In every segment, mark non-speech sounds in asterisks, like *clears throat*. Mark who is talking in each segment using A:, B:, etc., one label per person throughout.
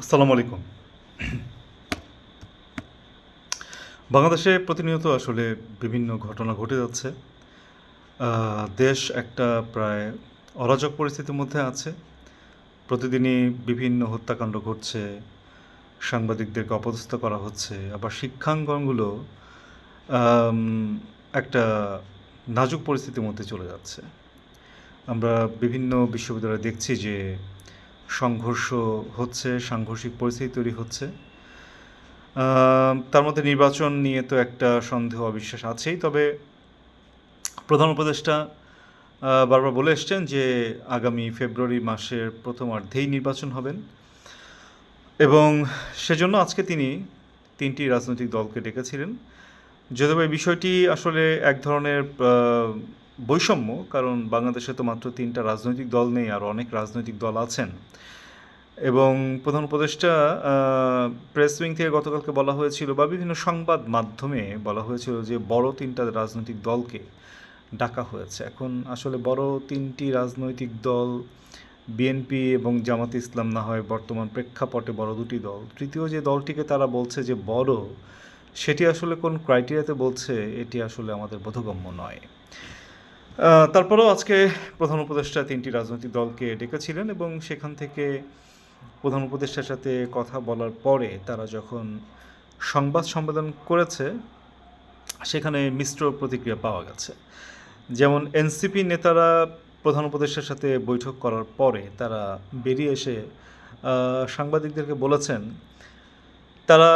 A: আসসালামু আলাইকুম। বাংলাদেশে প্রতিনিয়ত আসলে বিভিন্ন ঘটনা ঘটে যাচ্ছে। দেশ একটা প্রায় অরাজক পরিস্থিতির মধ্যে আছে। প্রতিদিনই বিভিন্ন হত্যাকাণ্ড ঘটছে, সাংবাদিকদেরকে অপদস্থ করা হচ্ছে, আবার শিক্ষাঙ্গনগুলো একটা নাজুক পরিস্থিতির মধ্যে চলে যাচ্ছে। আমরা বিভিন্ন বিশ্ববিদ্যালয়ে দেখছি যে সংঘর্ষ হচ্ছে, সাংঘর্ষিক পরিস্থিতি তৈরি হচ্ছে। তার মধ্যে নির্বাচন নিয়ে তো একটা সন্দেহ, অবিশ্বাস আছেই। তবে প্রধান উপদেষ্টা বারবার বলে এসছেন যে আগামী ফেব্রুয়ারি মাসের প্রথম অর্ধেই নির্বাচন হবেন। এবং সেজন্য আজকে তিনি তিনটি রাজনৈতিক দলকে ডেকেছিলেন। যদিও এই বিষয়টি আসলে এক ধরনের বৈষম্য, কারণ বাংলাদেশে তো মাত্র তিনটা রাজনৈতিক দল নেই আর অনেক রাজনৈতিক দল আছেন। এবং প্রধান উপদেষ্টা প্রেস উইং থেকে গতকালকে বলা হয়েছিল বা বিভিন্ন সংবাদ মাধ্যমে বলা হয়েছিল যে বড় তিনটা রাজনৈতিক দলকে ডাকা হয়েছে। এখন আসলে বড় তিনটি রাজনৈতিক দল, বিএনপি এবং জামাত ইসলাম না হয় বর্তমান প্রেক্ষাপটে বড় দুটি দল। তৃতীয় যে দলটিকে তারা বলছে যে বড়, সেটি আসলে কোন ক্রাইটেরিয়াতে বলছে, এটি আসলে আমাদের বোধগম্য নয়। তারপরেও আজকে প্রধান উপদেষ্টা তিনটি রাজনৈতিক দলকে ডেকেছিলেন এবং সেখান থেকে প্রধান উপদেষ্টার সাথে কথা বলার পরে তারা যখন সংবাদ সম্মেলন করেছে, সেখানে মিশ্র প্রতিক্রিয়া পাওয়া গেছে। যেমন এনসিপি নেতারা প্রধান উপদেষ্টার সাথে বৈঠক করার পরে তারা বেরিয়ে এসে সাংবাদিকদেরকে বলেছেন, তারা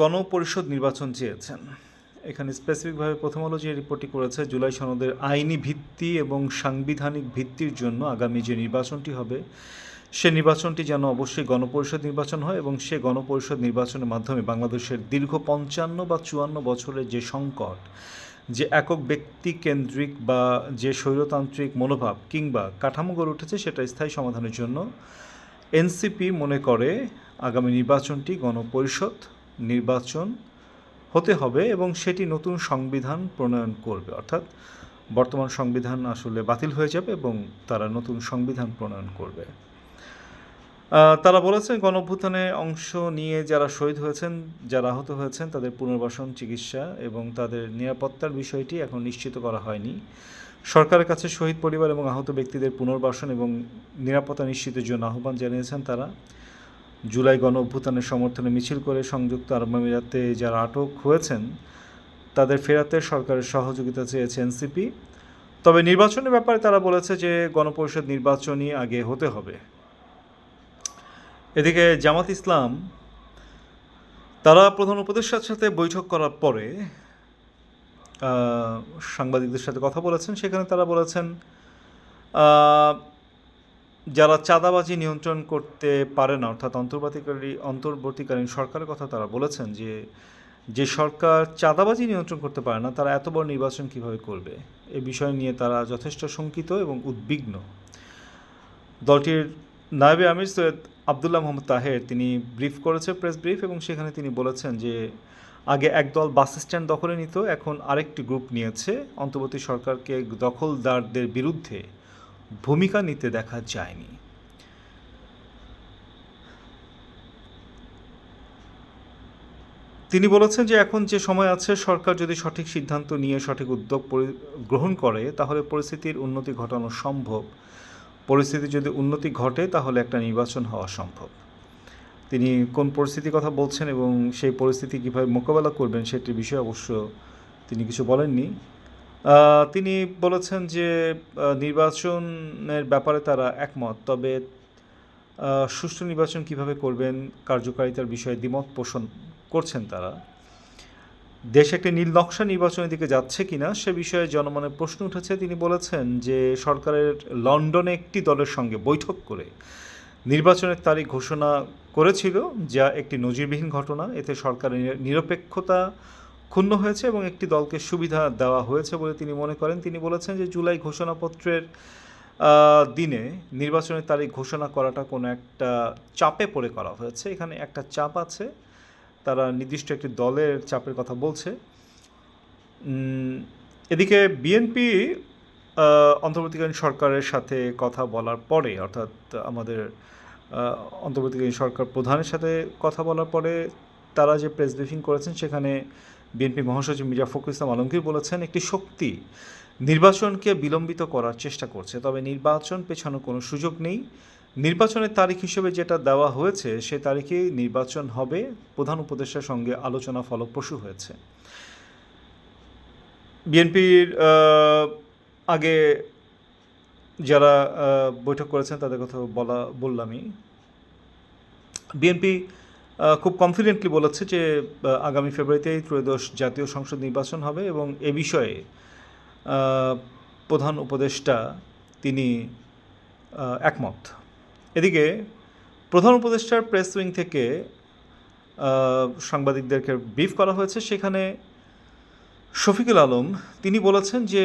A: গণপরিষদ নির্বাচন চেয়েছেন। এখানে স্পেসিফিকভাবে প্রথম আলো যে রিপোর্টটি করেছে, জুলাই সনদের আইনি ভিত্তি এবং সাংবিধানিক ভিত্তির জন্য আগামী যে নির্বাচনটি হবে, সে নির্বাচনটি যেন অবশ্যই গণপরিষদ নির্বাচন হয় এবং সে গণপরিষদ নির্বাচনের মাধ্যমে বাংলাদেশের দীর্ঘ পঞ্চান্ন বা চুয়ান্ন বছরের যে সংকট, যে একক ব্যক্তি কেন্দ্রিক বা যে স্বৈরতান্ত্রিক মনোভাব কিংবা কাঠামো গড়ে উঠেছে সেটা স্থায়ী সমাধানের জন্য এনসিপি মনে করে আগামী নির্বাচনটি গণপরিষদ নির্বাচন হতে হবে এবং সেটি নতুন সংবিধান প্রণয়ন করবে। অর্থাৎ বর্তমান সংবিধান আসলে বাতিল হয়ে যাবে এবং তারা নতুন সংবিধান প্রণয়ন করবে। তারা বলেছেন, গণঅভ্যুত্থানে অংশ নিয়ে যারা শহীদ হয়েছেন, যারা আহত হয়েছেন, তাদের পুনর্বাসন, চিকিৎসা এবং তাদের নিরাপত্তার বিষয়টি এখন নিশ্চিত করা হয়নি। সরকারের কাছে শহীদ পরিবার এবং আহত ব্যক্তিদের পুনর্বাসন এবং নিরাপত্তা নিশ্চিতের জন্য আহ্বান জানিয়েছেন তারা। জুলাই গণ অভ্যুত্থানের সমর্থনে মিছিল করে সংযুক্ত আরব আমিরাতে যারা আটক হয়েছেন, তাদের ফেরাতে সরকারের সহযোগিতা চেয়েছে এনসিপি। তবে নির্বাচনের ব্যাপারে তারা বলেছে যে, গণপরিষদ নির্বাচনই আগে হতে হবে। এদিকে জামাত ইসলাম, তারা প্রধান উপদেষ্টার সাথে বৈঠক করার পরে সাংবাদিকদের সাথে কথা বলেছেন। সেখানে তারা বলেছেন যারা চাঁদাবাজি নিয়ন্ত্রণ করতে পারে না, অর্থাৎ অন্তর্বর্তীকালী অন্তর্বর্তীকালীন সরকারের কথা তারা বলেছেন যে যে সরকার চাঁদাবাজি নিয়ন্ত্রণ করতে পারে না, তারা এত বড় নির্বাচন কীভাবে করবে? এ বিষয় নিয়ে তারা যথেষ্ট শঙ্কিত এবং উদ্বিগ্ন। দলটির নায়বে আমির সৈয়দ আবদুল্লাহ মোহাম্মদ তাহের, তিনি ব্রিফ করেছে প্রেস ব্রিফ এবং সেখানে তিনি বলেছেন যে, আগে একদল বাস স্ট্যান্ড দখলে নিত, এখন আরেকটি গ্রুপ নিয়েছে। অন্তর্বর্তী সরকারকে দখলদারদের বিরুদ্ধে ভূমিকা নিতে দেখা যায়নি। তিনি বলেছেন যে এখন যে সময় আছে, সরকার যদি সঠিক সিদ্ধান্ত নিয়ে সঠিক উদ্যোগ গ্রহণ করে, তাহলে পরিস্থিতির উন্নতি ঘটানো সম্ভব। পরিস্থিতি যদি উন্নতি ঘটে, তাহলে একটা নির্বাচন হওয়া সম্ভব। তিনি কোন পরিস্থিতির কথা বলছেন এবং সেই পরিস্থিতি কীভাবে মোকাবেলা করবেন, সেটির বিষয়ে অবশ্য তিনি কিছু বলেননি। তিনি বলেছেন যে নির্বাচনের ব্যাপারে তারা একমত, তবে সুষ্ঠু নির্বাচন কীভাবে করবেন, কার্যকারিতার বিষয়ে দ্বিমত পোষণ করছেন তারা। দেশ একটি নীল নকশা নির্বাচনের দিকে যাচ্ছে কিনা, সে বিষয়ে জনমনে প্রশ্ন উঠেছে। তিনি বলেছেন যে, সরকারের লন্ডনে একটি দলের সঙ্গে বৈঠক করে নির্বাচনের তারিখ ঘোষণা করেছিল, যা একটি নজিরবিহীন ঘটনা। এতে সরকারের নিরপেক্ষতা ক্ষুণ্ণ হয়েছে এবং একটি দলকে সুবিধা দেওয়া হয়েছে বলে তিনি মনে করেন। তিনি বলেছেন যে জুলাই ঘোষণাপত্রের দিনে নির্বাচনের তারিখ ঘোষণা করাটা কোনো একটা চাপে পড়ে করা হয়েছে। এখানে একটা চাপ আছে। তারা নির্দিষ্ট একটি দলের চাপের কথা বলছে। এদিকে বিএনপি অন্তর্বর্তীকালীন সরকারের সাথে কথা বলার পরে, অর্থাৎ আমাদের অন্তর্বর্তীকালীন সরকার প্রধানের সাথে কথা বলার পরে, তারা যে প্রেস ব্রিফিং করেছেন, সেখানে বিএনপি মহাসচিব মির্জা ফখরুল ইসলাম আলমগীর বলেছেন, একটি শক্তি নির্বাচনকে বিলম্বিত করার চেষ্টা করছে, তবে নির্বাচন পেছানোর কোনো সুযোগ নেই। নির্বাচনের তারিখ হিসেবে যেটা দেওয়া হয়েছে, সে তারিখে নির্বাচন হবে, প্রধান উপদেষ্টার সঙ্গে আলোচনা ফলপ্রসূ হয়েছে। বিএনপির আগে যারা বৈঠক করেছেন তাদের কথা বলা, বললামই। বিএনপি খুব কনফিডেন্টলি বলেছে যে আগামী ফেব্রুয়ারিতেই ত্রয়োদশ জাতীয় সংসদ নির্বাচন হবে এবং এ বিষয়ে প্রধান উপদেষ্টা তিনি একমত। এদিকে, প্রধান উপদেষ্টার প্রেস উইং থেকে সাংবাদিকদেরকে ব্রিফ করা হয়েছে। সেখানে শফিকুল আলম, তিনি বলেছেন যে,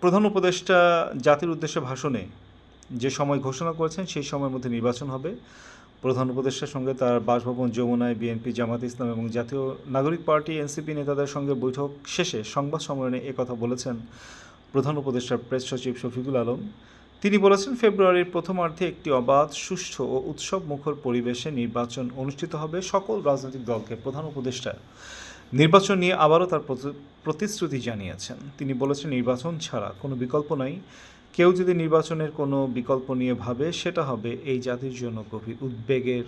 A: প্রধান উপদেষ্টা জাতির উদ্দেশ্যে ভাষণে যে সময় ঘোষণা করেছেন, সেই সময়ের মধ্যে নির্বাচন হবে। প্রধান উপদেষ্টার সঙ্গে তার বাসভবন, যমুনায় বিএনপি, জামাত ইসলাম এবং জাতীয় নাগরিক পার্টি, এনসিপি নেতাদের সঙ্গে বৈঠক শেষে সংবাদ সম্মেলনে একথা বলেছেন প্রধান উপদেষ্টার প্রেস সচিব শফিকুল আলম। তিনি বলেছেন, ফেব্রুয়ারির প্রথমার্ধে একটি অবাধ, সুষ্ঠু ও উৎসব মুখর পরিবেশে নির্বাচন অনুষ্ঠিত হবে সকল রাজনৈতিক দলকে প্রধান উপদেষ্টা। নির্বাচন নিয়ে আবারও তার প্রতিশ্রুতি জানিয়েছেন। তিনি বলেছেন, নির্বাচন ছাড়া কোনো বিকল্প নাই। কেউ যদি নির্বাচনের কোনো বিকল্প নিয়ে ভাবে, সেটা হবে এই জাতির জন্য গভীর উদ্বেগের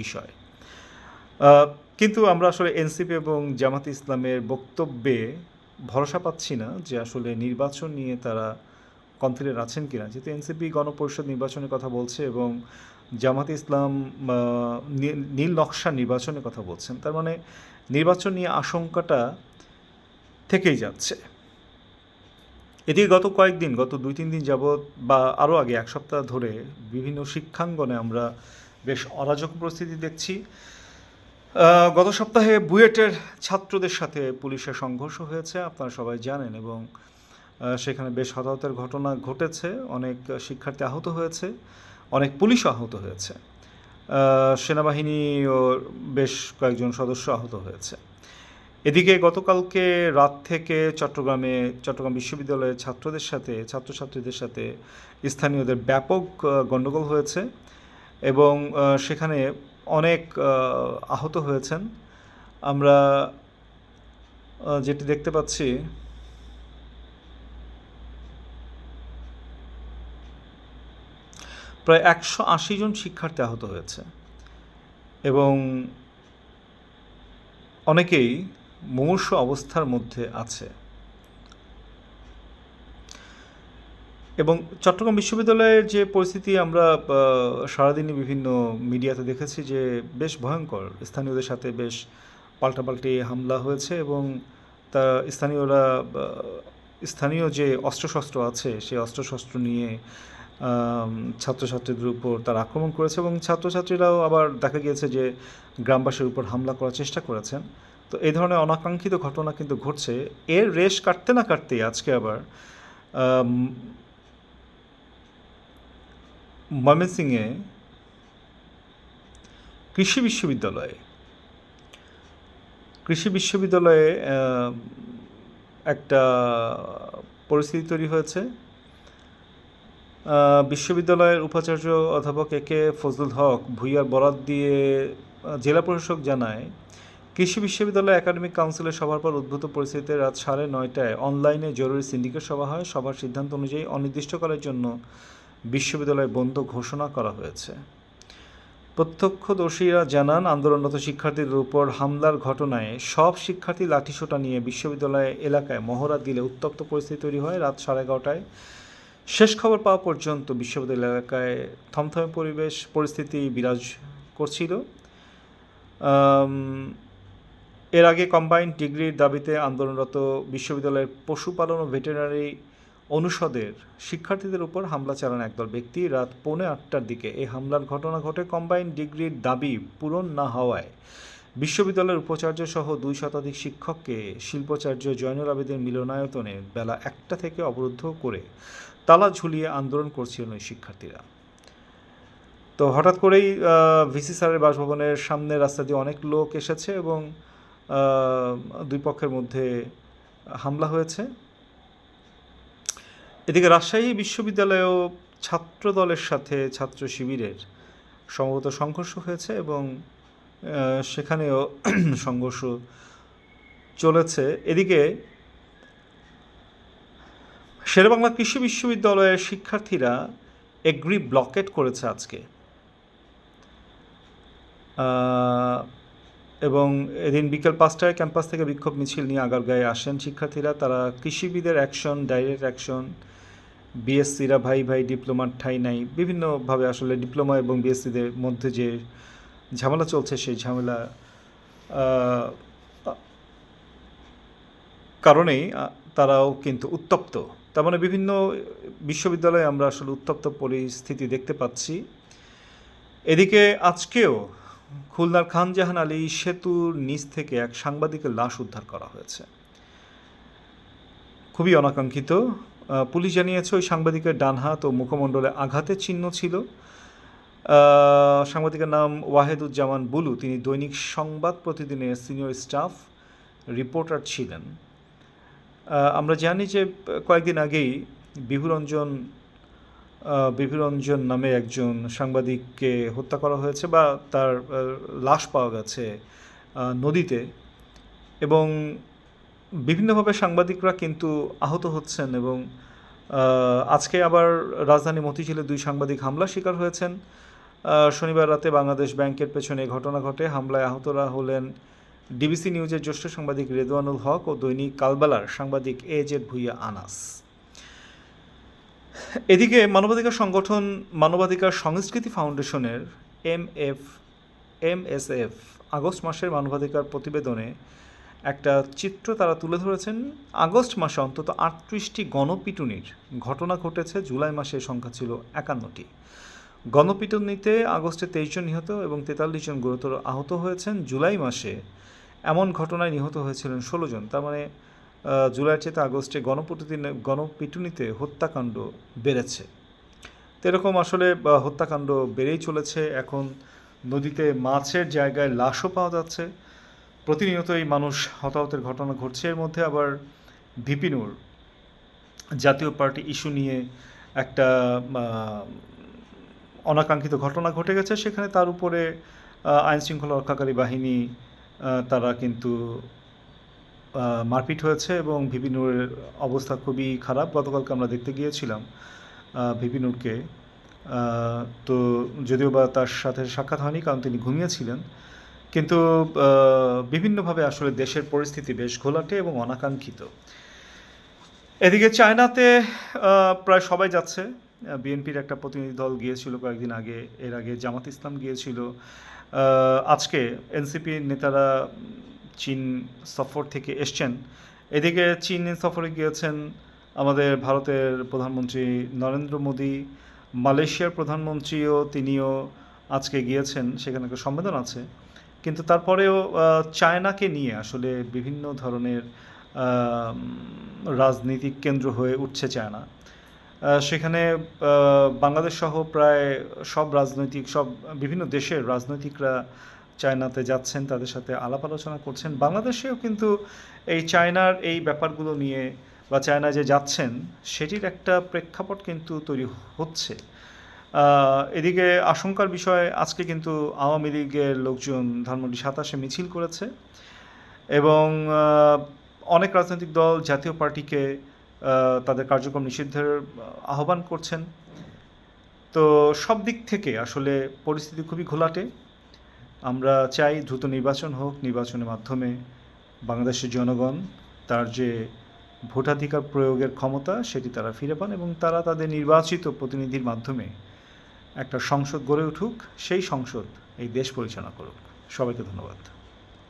A: বিষয়। কিন্তু আমরা আসলে এনসিপি এবং জামাত ইসলামের বক্তব্যে ভরসা পাচ্ছি না যে আসলে নির্বাচন নিয়ে তারা কনফিডেন্ট আছেন কি কিনা। যেহেতু এনসিপি গণপরিষদ নির্বাচনের কথা বলছে এবং জামাত ইসলাম নীল নকশা নির্বাচনের কথা বলছেন, তার মানে নির্বাচন নিয়ে আশঙ্কাটা থেকেই যাচ্ছে। এদিকে গত কয়েকদিন গত দুই তিন দিন যাবৎ বা আরও আগে এক সপ্তাহ ধরে বিভিন্ন শিক্ষাঙ্গনে আমরা বেশ অরাজক পরিস্থিতি দেখছি। গত সপ্তাহে বুয়েটের ছাত্রদের সাথে পুলিশের সংঘর্ষ হয়েছে আপনারা সবাই জানেন এবং সেখানে বেশ হতাহতের ঘটনা ঘটেছে। অনেক শিক্ষার্থী আহত হয়েছে অনেক পুলিশ আহত হয়েছে। আহ, সেনাবাহিনীও বেশ কয়েকজন সদস্য আহত হয়েছে। এদিকে গতকালকে রাত থেকে চট্টগ্রামে, চট্টগ্রাম বিশ্ববিদ্যালয়ের ছাত্রদের সাথে, ছাত্রছাত্রীদের সাথে স্থানীয়দের ব্যাপক গণ্ডগোল হয়েছে এবং সেখানে অনেক আহত হয়েছেন। আমরা যেটি দেখতে পাচ্ছি, প্রায় একশো আশি জন শিক্ষার্থী আহত হয়েছে এবং অনেকেই মুমূর্ষ অবস্থার মধ্যে আছে। এবং চট্টগ্রাম বিশ্ববিদ্যালয়ের যে পরিস্থিতি আমরা সারাদিনই বিভিন্ন মিডিয়াতে দেখেছি যে বেশ ভয়ঙ্কর। স্থানীয়দের সাথে বেশ পাল্টাপাল্টি হামলা হয়েছে এবং তা স্থানীয়রা স্থানীয় যে অস্ত্রশস্ত্র আছে, সেই অস্ত্রশস্ত্র নিয়ে ছাত্রছাত্রীদের উপর তারা আক্রমণ করেছে এবং ছাত্রছাত্রীরাও আবার দেখা গিয়েছে যে গ্রামবাসীর উপর হামলা করার চেষ্টা করেছেন। তো এই ধরনের অনাকাঙ্ক্ষিত ঘটনা কিন্তু ঘটছে। এর রেশ কাটতে না কাটতেই আজকে আবার আম, ময়মনসিংহে কৃষি বিশ্ববিদ্যালয়ে কৃষি বিশ্ববিদ্যালয়ে একটা পরিস্থিতি তৈরি হয়েছে। বিশ্ববিদ্যালয়ের উপাচার্য অধ্যাপক এ কে ফজলুল হক ভুইয়ার বরাত দিয়ে জেলা প্রশাসক জানায় কৃষি বিশ্ববিদ্যালয় একাডেমিক কাউন্সিলের সভার পর উদ্ভূত পরিস্থিতিতে রাত সাড়ে নয়টায় অনলাইনে জরুরি সিন্ডিকেট সভা হয়। সভার সিদ্ধান্ত অনুযায়ী অনির্দিষ্টকালের জন্য বিশ্ববিদ্যালয় বন্ধ ঘোষণা করা হয়েছে। প্রত্যক্ষদর্শীরা জানান, আন্দোলনরত শিক্ষার্থীদের উপর হামলার ঘটনায় সব শিক্ষার্থী লাঠিসোঁটা নিয়ে বিশ্ববিদ্যালয় এলাকায় মহড়া দিলে উত্তপ্ত পরিস্থিতি তৈরি হয় রাত সাড়ে এগারোটায়। শেষ খবর পাওয়া পর্যন্ত বিশ্ববিদ্যালয় এলাকায় থমথমে পরিবেশ, পরিস্থিতি বিরাজ করছিল। এর আগে কম্বাইন্ড ডিগ্রির দাবিতে আন্দোলনরত বিশ্ববিদ্যালয়ের পশুপালন ও ভেটেরিনারি অনুষদের শিক্ষার্থীদের উপর হামলা চালান একদল ব্যক্তি। রাত পৌনে আটটার দিকে এই হামলার ঘটনা ঘটে কম্বাইন্ড ডিগ্রির দাবি পূরণ না হওয়ায়। বিশ্ববিদ্যালয়ের উপাচার্য সহ দুই শতাধিক শিক্ষককে শিল্পাচার্য জয়নুল আবেদিন মিলনায়তনে বেলা একটা থেকে অবরুদ্ধ করে তালা ঝুলিয়ে আন্দোলন করছিলেন ওই শিক্ষার্থীরা। তো হঠাৎ করেই ভিসি স্যারের বাসভবনের সামনে রাস্তা দিয়ে অনেক লোক এসেছে এবং দুই পক্ষের মধ্যে হামলা হয়েছে। এদিকে রাজশাহী বিশ্ববিদ্যালয়েও ছাত্র দলের সাথে ছাত্র শিবিরের সম্ভবত সংঘর্ষ হয়েছে এবং সেখানেও *clears throat* সংঘর্ষ চলেছে। এদিকে শেরেবাংলা কৃষি বিশ্ববিদ্যালয়ের শিক্ষার্থীরা এগ্রি ব্লকেট করেছে আজকে। এবং এদিন বিকেল পাঁচটায় ক্যাম্পাস থেকে বিক্ষোভ মিছিল নিয়ে আগারগাঁয়ে আসেন শিক্ষার্থীরা। তারা কৃষিবিদের অ্যাকশন ডাইরেক্ট অ্যাকশন বিএসসিরা ভাই ভাই ডিপ্লোমার ঠাই নাই, বিভিন্নভাবে আসলে ডিপ্লোমা এবং বিএসসিদের মধ্যে যে ঝামেলা চলছে, সেই ঝামেলা কারণেই তারাও কিন্তু উত্তপ্ত। তার মানে বিভিন্ন বিশ্ববিদ্যালয়ে আমরা আসলে উত্তপ্ত পরিস্থিতি দেখতে পাচ্ছি। এদিকে আজকেও খুলনার খানজাহান আলী সেতুর নিচ থেকে এক সাংবাদিকের লাশ উদ্ধার করা হয়েছে। খুবই অনাকাঙ্ক্ষিত। পুলিশ জানিয়েছে, ওই সাংবাদিকের ডান হাত ও মুখমণ্ডলে আঘাতের চিহ্ন ছিল। সাংবাদিকের নাম ওয়াহেদুজ্জামান বুলু। তিনি দৈনিক সংবাদ প্রতিদিনের সিনিয়র স্টাফ রিপোর্টার ছিলেন। আমরা জানি যে, কয়েকদিন আগেই বিভুরঞ্জন বিভুরঞ্জন নামে একজন সাংবাদিককে হত্যা করা হয়েছে বা তার লাশ পাওয়া গেছে নদীতে। এবং বিভিন্নভাবে সাংবাদিকরা কিন্তু আহত হচ্ছেন এবং আজকে আবার রাজধানী মতিঝিলে দুই সাংবাদিক হামলার শিকার হয়েছেন। শনিবার রাতে বাংলাদেশ ব্যাংকের পেছনে ঘটনা ঘটে। হামলায় আহতরা হলেন ডিবিসি নিউজের জ্যেষ্ঠ সাংবাদিক রেদওয়ানুল হক ও দৈনিক কালবেলার সাংবাদিক এ জেড ভুইয়া আনাস। এদিকে মানবাধিকার সংগঠন মানবাধিকার সংস্কৃতি ফাউন্ডেশনের M F M S F August মাসের মানবাধিকার প্রতিবেদনে একটা চিত্র তারা তুলে ধরেছেন। আগস্ট মাসে অন্তত আটত্রিশটি গণপিটুনির ঘটনা ঘটেছে, জুলাই মাসে সংখ্যা ছিল একান্নটি। গণপিটুনিতে আগস্টে তেইশ জন নিহত এবং তেতাল্লিশ জন গুরুতর আহত হয়েছেন। জুলাই মাসে এমন ঘটনায় নিহত হয়েছিলেন ষোলো জন। তার মানে জুলাইয়ের চেয়ে আগস্টে গণপিটুনি গণপিটুনিতে হত্যাকাণ্ড বেড়েছে। তো এরকম আসলে হত্যাকাণ্ড বেড়েই চলেছে। এখন নদীতে মাছের জায়গায় লাশও পাওয়া যাচ্ছে। প্রতিনিয়তই মানুষ হতাহতের ঘটনা ঘটছে। এর মধ্যে আবার ভিপিনুর জাতীয় পার্টি ইস্যু নিয়ে একটা অনাকাঙ্ক্ষিত ঘটনা ঘটে গেছে। সেখানে তার উপরে আইন শৃঙ্খলা রক্ষাকারী বাহিনী তারা কিন্তু মারপিট হয়েছে এবং ভিপিনুরের অবস্থা খুবই খারাপ। গতকালকে আমরা দেখতে গিয়েছিলাম ভিপিনুরকে। তো যদিও বা তার সাথে সাক্ষাৎ হয়নি, কারণ তিনি ঘুমিয়েছিলেন। কিন্তু বিভিন্নভাবে আসলে দেশের পরিস্থিতি বেশ ঘোলাটে এবং অনাকাঙ্ক্ষিত। এদিকে চায়নাতে প্রায় সবাই যাচ্ছে। বিএনপির একটা প্রতিনিধি দল গিয়েছিল কয়েকদিন আগে, এর আগে জামাত ইসলাম গিয়েছিল। আজকে এনসিপি নেতারা চীন সফর থেকে এসছেন। এদিকে চীন সফরে গিয়েছেন আমাদের ভারতের প্রধানমন্ত্রী নরেন্দ্র মোদী, মালয়েশিয়ার প্রধানমন্ত্রীও তিনিও আজকে গিয়েছেন, সেখানে একটা সম্মেলন আছে। কিন্তু তারপরেও চায়নাকে নিয়ে আসলে বিভিন্ন ধরনের রাজনীতিক কেন্দ্র হয়ে উঠছে চায়না। সেখানে বাংলাদেশ সহ প্রায় সব রাজনৈতিক, সব বিভিন্ন দেশের রাজনৈতিকরা চায়নাতে যাচ্ছেন, তাদের সাথে আলাপ আলোচনা করছেন। বাংলাদেশেও কিন্তু এই চায়নার এই ব্যাপারগুলো নিয়ে বা চায়না যে যাচ্ছেন, সেটির একটা প্রেক্ষাপট কিন্তু তৈরি হচ্ছে। এদিকে আশঙ্কার বিষয়, আজকে কিন্তু আওয়ামী লীগের লোকজন ধানমন্ডি সাতাশে মিছিল করেছে এবং অনেক রাজনৈতিক দল জাতীয় পার্টিকে তাদের কার্যক্রম নিষিদ্ধের আহ্বান করছেন। তো সব দিক থেকে আসলে পরিস্থিতি খুবই ঘোলাটে। আমরা চাই দ্রুত নির্বাচন হোক, নির্বাচনের মাধ্যমে বাংলাদেশের জনগণ তার যে ভোটাধিকার প্রয়োগের ক্ষমতা সেটি তারা ফিরে পান এবং তারা তাদের নির্বাচিত প্রতিনিধির মাধ্যমে একটা সংসদ গড়ে উঠুক, সেই সংসদ এই দেশ পরিচালনা করুক। সবাইকে ধন্যবাদ।